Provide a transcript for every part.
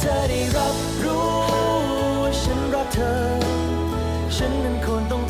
เธอได้รับรู้ว่าฉันรักเธอ ฉันนั้นควรต้อง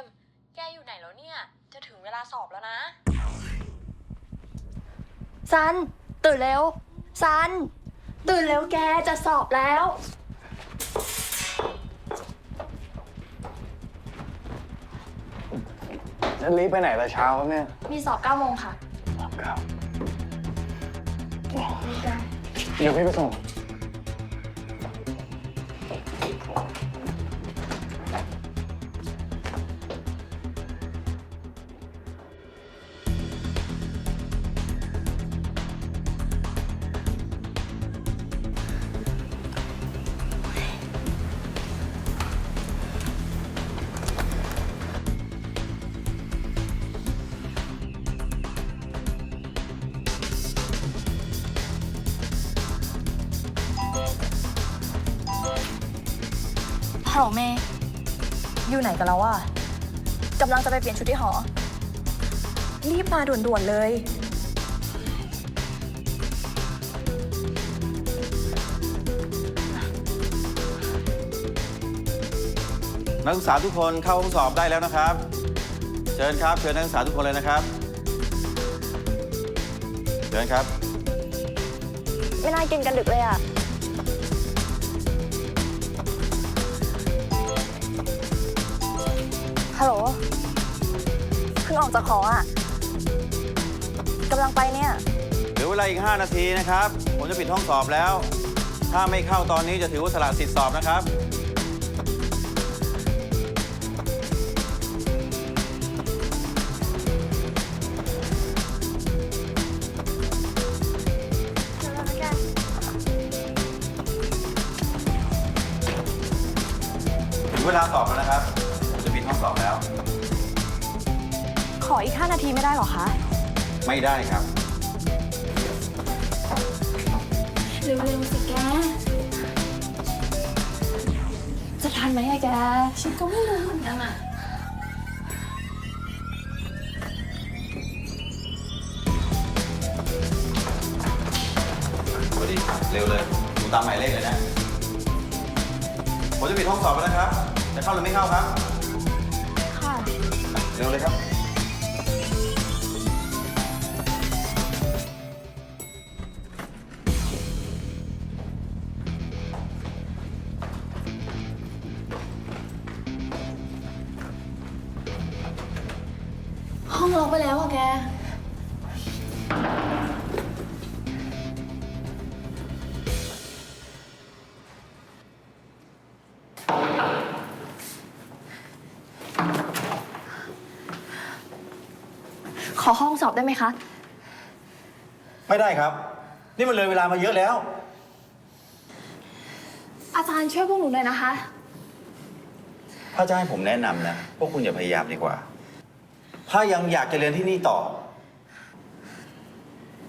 ม แกอยู่ไหนแล้วเนี่ย จะถึงเวลาสอบแล้วนะ ซัน ตื่นเร็ว ซัน ตื่นเร็วแกจะสอบแล้วจะรีบไปไหนละเช้าครับเนี่ยมีสอบ9โมงค่ะ ครับเดี๋ยวพี่ไปส่ง ฮัลโหลเมย์อยู่ไหนกันแล้วอะกำลังจะไปเปลี่ยนชุดที่หอ รีบมาด่วนๆเลย นักศึกษาทุกคนเข้าห้องสอบได้แล้วนะครับ เชิญครับ เชิญนักศึกษาทุกคนเลยนะครับ เชิญครับ ไม่น่ากินกันดึกเลยอะ ฮัลโหลเพิ่งออกจากหออะกำลังไปเนี่ย เหลือเวลาอีก 5 นาทีนะครับ ผมจะปิดห้องสอบแล้ว ถ้าไม่เข้าตอนนี้จะถือว่าสละสิทธิ์สอบนะครับ ถึงเวลาสอบแล้วนะครับ ออีก 5 นาทีไม่ได้หรอคะ ไม่ได้ครับ เร็วๆสิแก จะทันไหมอะแก ฉันก็ไม่รู้เหมือนกันอะเร็วเลยดูตามหมายเลขเลยนะ ผมจะปิดห้องสอบแล้วนะครับ จะเข้าหรือไม่เข้าครับ ค่ะ เร็วเลยครับ ไปแล้วอะแก ขอห้องสอบได้ไหมคะ ไม่ได้ครับ นี่มันเลยเวลามาเยอะแล้ว อาจารย์ช่วยพวกหนูหน่อยนะคะ ถ้าจะให้ผมแนะนำนะพวกคุณอย่าพยายามดีกว่า ถ้ายังอยากจะเรียนที่นี่ต่อ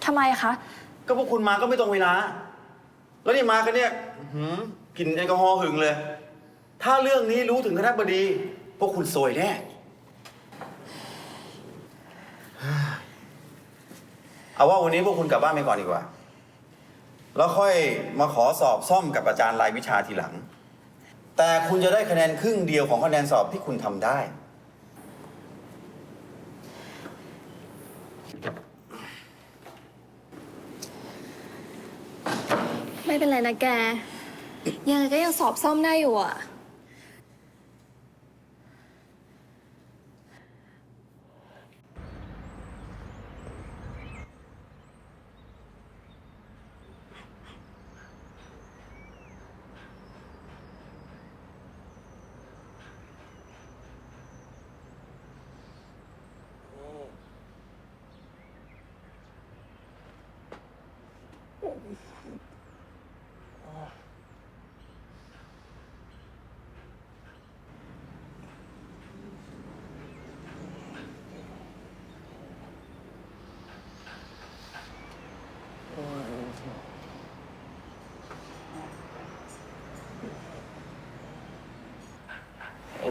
ทำไมคะ ก็พวกคุณมาก็ไม่ตรงเวลา แล้วนี่มากันเนี่ยอื้อหือกลิ่นแอลกอฮอล์หึงเลย ถ้าเรื่องนี้รู้ถึงคณะบดี พวกคุณซวยแน่ เอาว่าวันนี้พวกคุณกลับบ้านไปก่อนดีกว่า แล้วค่อยมาขอสอบซ่อมกับอาจารย์รายวิชาทีหลัง แต่คุณจะได้คะแนนครึ่งเดียวของคะแนนสอบที่คุณทำได้ ไม่เป็นไรนะแก ยังไงก็ยังสอบซ่อมได้อยู่อะ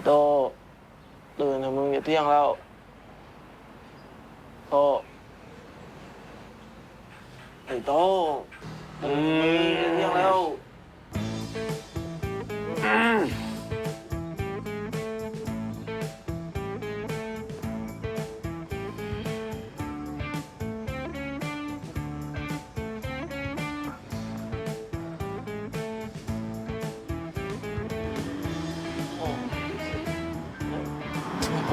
โตตื่นเถอะมึงอย่าเที่ยงแล้ว โตไอ้โตอืม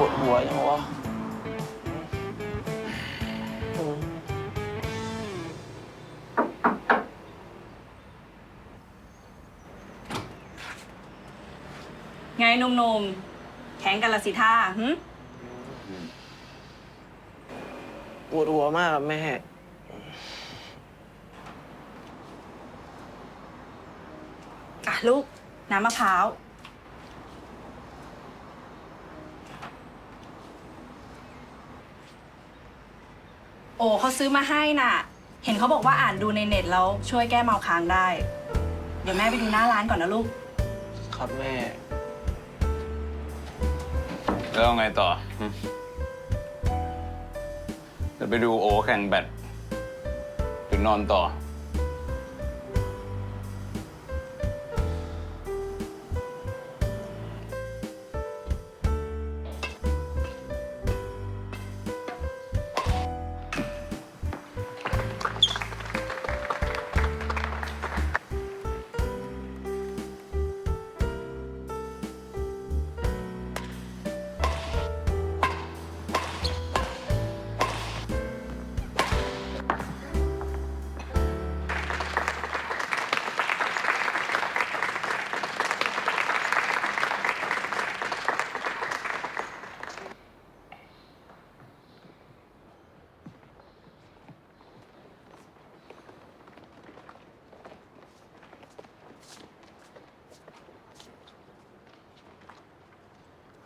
ปวดหัวจังวะอืมไงหนุ่มๆแข่งกันละสิท่าหึปวดหัวมากครับแม่ อะลูก น้ำมะพร้าว โอ้เขาซื้อมาให้น่ะ เห็นเขาบอกว่าอ่านดูในเน็ตแล้วช่วยแก้เมาค้างได้ เดี๋ยวแม่ไปดูหน้าร้านก่อนนะลูก ครับแม่ แล้วไงต่อหึจะไปดูโอแข่งแบดหรือนอนต่อ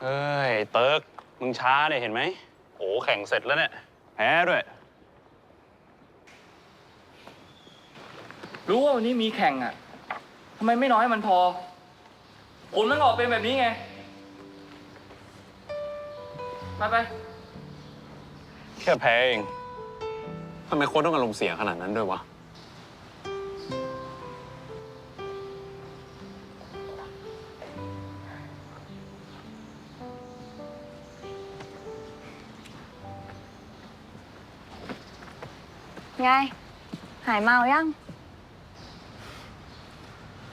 เฮ้ย เติร์กมึงช้าเนี่ยเห็นไหมโอ้แข่งเสร็จแล้วเนี่ยแพ้ด้วย รู้ว่าวันนี้มีแข่งอะทำไมไม่น้อยมันพอ ผลมันออกเป็นแบบนี้ไง ไปไปแค่แพ้เองทำไมโค้ชต้องอารมณ์เสียขนาดนั้นด้วยวะ ไงหายเมายัง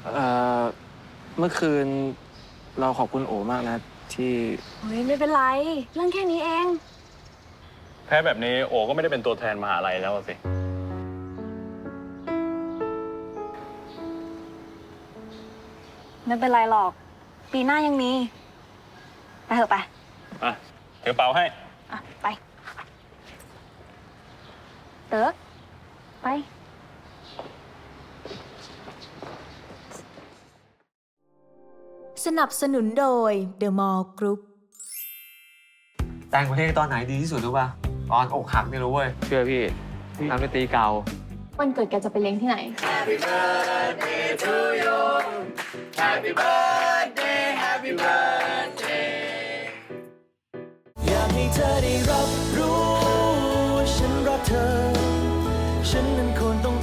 เอ่อ เมื่อคืนเราขอบคุณโอมากนะ ที่เฮ้ยไม่เป็นไร เรื่องแค่นี้เอง แพ้แบบนี้โอก็ไม่ได้เป็นตัวแทนมหาลัยแล้วสิ ไม่เป็นไรหรอก ปีหน้ายังมี ไปเถอะไป อะเดี๋ยวเป่าให้ อะ ไป เติร์ก ไป สนับสนุนโดย The Mall Group แต่งเพลงตอนไหนดีที่สุดรู้ป่ะ ตอนอกหักไม่รู้เว้ย เชื่อพี่นักดนตรีเก่า วันเกิดแกจะไปเลี้ยงที่ไหนอยากให้เธอได้รับ ฉันนั้นควรต้อง